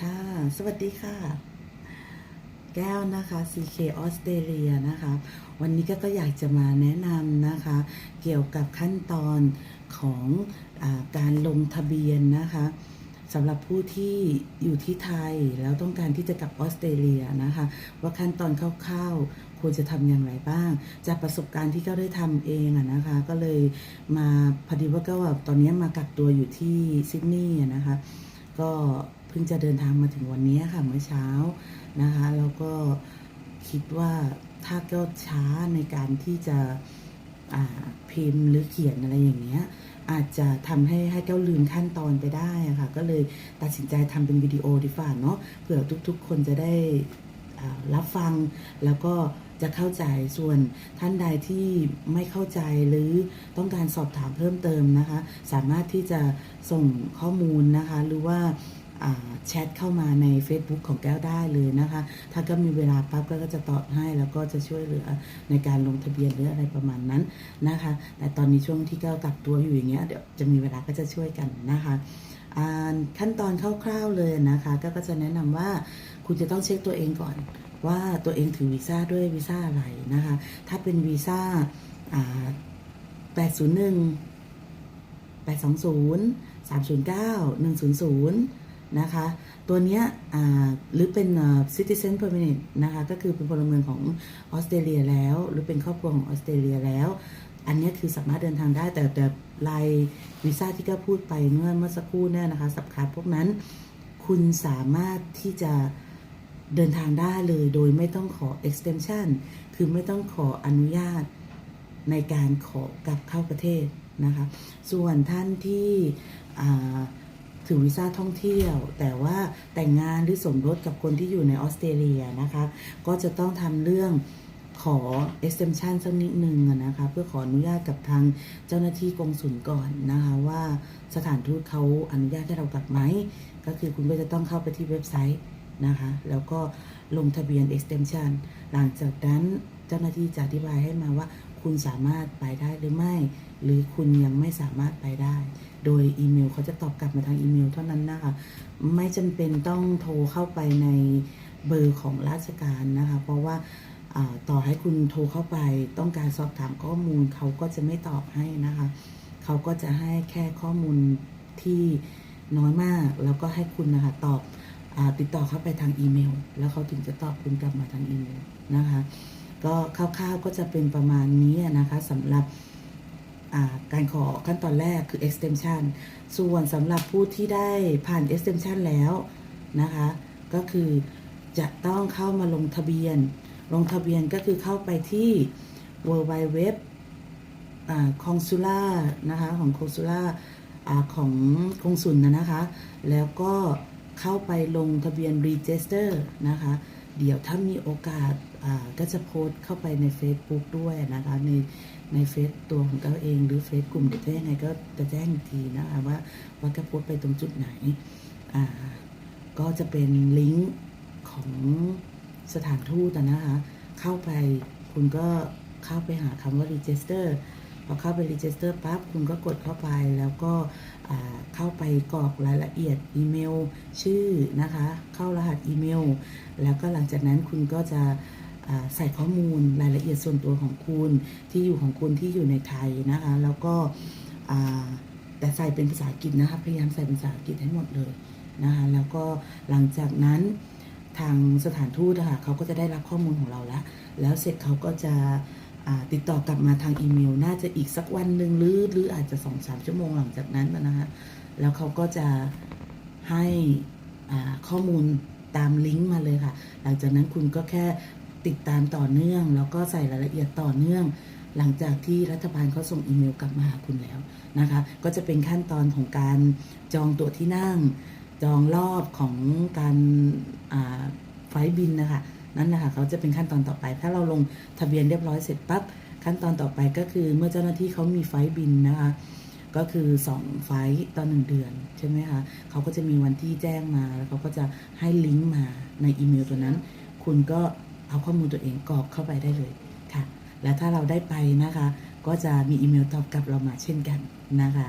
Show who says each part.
Speaker 1: ค่ะ สวัสดีค่ะ แก้วนะคะ CK ออสเตรเลียนะคะ วันนี้ก็ก็อยากจะมาแนะนำนะคะ เกี่ยวกับขั้นตอนของอการลงทะเบียนนะคะสำหรับผู้ที่อยู่ที่ไทยแล้วต้องการที่จะกลับออสเตรเลียนะคะ ว่าขั้นตอนคร่าวๆควรจะทำอย่างไรบ้าง จากประสบการณ์ที่ก็ได้ทำเองอะนะคะ ก็เลยมาพอดีว่าก็แบบตอนนี้มากักตัวอยู่ที่ซิดนีย์นะคะ ก็ พิ่งจะเดินทางมาถึงวันนี้ค่ะเมื่อเช้านะคะแล้วก็คิดว่าถ้าก็ช้าในการที่จะพิมพ์หรือเขียนอะไรอย่างเงี้ยอาจจะทำให้ให้แก้วลืมขั้นตอนไปได้ค่ะ ก็เลยตัดสินใจทำเป็นวิดีโอดีฝ่าเนาะเผื่อทุกๆ คนจะได้รับฟังแล้วก็จะเข้าใจส่วนท่านใดที่ไม่เข้าใจหรือต้องการสอบถามเพิ่มเติมนะคะ สามารถที่จะส่งข้อมูลนะคะ หรือว่า แชทเข้ามาใน Facebook ของแก้วได้เลยนะคะ ถ้าก็มีเวลาปั๊บก็จะตอบให้แล้วก็จะช่วยเหลือในการลงทะเบียนหรืออะไรประมาณนั้นนะคะ แต่ตอนนี้ช่วงที่แก้วกักตัวอยู่อย่างเงี้ยเดี๋ยวจะมีเวลาก็จะช่วยกันนะคะขั้นตอนคร่าวๆเลยนะคะ ก็ก็จะแนะนำว่าคุณจะต้องเช็คตัวเองก่อน ว่าตัวเองถือวีซ่าด้วยวีซ่าอะไรนะคะ ถ้าเป็นวีซ่าอ่า801 820 309 100 นะคะ ตัวเนี้ยหรือเป็น citizen permanent นะคะ ก็คือเป็นพลเมืองของออสเตรเลียแล้ว หรือเป็นครอบครัวของออสเตรเลียแล้ว อันนี้คือสามารถเดินทางได้แต่แต่รายวีซ่าที่ก็พูดไปเมื่อเมื่อสักครู่เนี่ยนะคะสับขาพวกนั้นคุณสามารถที่จะเดินทางได้เลยโดยไม่ต้องขอ extension คือไม่ต้องขออนุญาตในการขอกลับเข้าประเทศนะคะ ส่วนท่านที่อ่า ถือวีซ่าท่องเที่ยว แต่ว่าแต่งงานหรือสมรสกับคนที่อยู่ในออสเตรเลียนะคะ ก็จะต้องทำเรื่องขอ extension สักนิดนึงนะคะเพื่อขออนุญาตกับทางเจ้าหน้าที่กองสุลก่อนนะคะ ว่าสถานทูตเขาอนุญาตให้เรากลับไหม ก็คือคุณก็จะต้องเข้าไปที่เว็บไซต์นะคะ แล้วก็ลงทะเบียน extension หลังจากนั้นเจ้าหน้าที่จะอธิบายให้มาว่าคุณสามารถไปได้หรือไม่ หรือคุณยังไม่สามารถไปได้ โดยอีเมลเขาจะตอบกลับมาทางอีเมลเท่านั้นนะคะ ไม่จำเป็นต้องโทรเข้าไปในเบอร์ของราชการนะคะ เพราะว่าต่อให้คุณโทรเข้าไปต้องการสอบถามข้อมูลเขาก็จะไม่ตอบให้นะคะ เขาก็จะให้แค่ข้อมูลที่น้อยมาก แล้วก็ให้คุณนะคะตอบอติดต่อเข้าไปทางอีเมล แล้วเขาถึงจะตอบคุณกลับมาทางอีเมลนะคะ ก็คร่าวๆก็จะเป็นประมาณนี้นะคะสำหรับ การขอขั้นตอนแรกคือ extension ส่วนสำหรับผู้ที่ได้ผ่าน extension แล้วนะคะ ก็คือจะต้องเข้ามาลงทะเบียน ลงทะเบียนก็คือเข้าไปที่ w w w คองซูล่านะคะของคองซูล่าของกงสุลนะนะคะ แล้วก็เข้าไปลงทะเบียน register นะคะ เดี๋ยวถ้ามีโอกาสก็จะโพสต์เข้าไปใน Facebook ด้วยนะคะในในเฟซตัวของเก้าเอง หรือเฟซกลุ่มเดี๋ยวจะยังไงก็จะแจ้งอีกทีนะคะว่าว่าจะโพสต์ไปตรงจุดไหนอ่าก็จะเป็นลิงก์ของสถานทูตนะคะเข้าไปคุณก็เข้าไปหาคำว่า register พอเข้าไป register ปั๊บคุณก็กดเข้าไปแล้วก็เข้าไปกรอกรายละเอียดอีเมล ชื่อนะคะ เข้ารหัสอีเมล แล้วก็หลังจากนั้นคุณก็จะใส่ข้อมูลรายละเอียดส่วนตัวของคุณที่อยู่ของคุณที่อยู่ในไทยนะคะ แล้วก็แต่ใส่เป็นภาษาอังกฤษนะคะพยายามใส่เป็นภาษาอังกฤษให้หมดเลยนะคะแล้วก็หลังจากนั้นทางสถานทูตนะคะเขาก็จะได้รับข้อมูลของเราแล้ว แล้วเสร็จเขาก็จะ ติดต่อกลับมาทางอีเมล น่าจะอีกสักวันหนึ่งหรือหรืออาจจะสองสามชั่วโมงหลังจากนั้นนะนะแล้วเขาก็จะให้ข้อมูลตามลิงก์มาเลยค่ะ หลังจากนั้นคุณก็แค่ติดตามต่อเนื่อง แล้วก็ใส่รายละเอียดต่อเนื่อง หลังจากที่รัฐบาลเขาส่งอีเมลกลับมาหาคุณแล้วนะคะ ก็จะเป็นขั้นตอนของการจองตั๋วที่นั่ง จองรอบของการาไฟบินนะคะ นั่นนะคะเขาจะเป็นขั้นตอนต่อไป ถ้าเราลงทะเบียนเรียบร้อยเสร็จปั๊บขั้นตอนต่อไปก็คือเมื่อเจ้าหน้าที่เขามีไฟล์บินนะคะก็คือ 2 ไฟล์ต่อหนึ่งเดือน ใช่ไหมคะเขาก็จะมีวันที่แจ้งมาแล้วเขาก็จะให้ลิงก์มาในอีเมลตัวนั้น คุณก็เอาข้อมูลตัวเองกรอกเข้าไปได้เลยค่ะ และถ้าเราได้ไปนะคะ ก็จะมีอีเมลตอบกลับเรามาเช่นกันนะคะ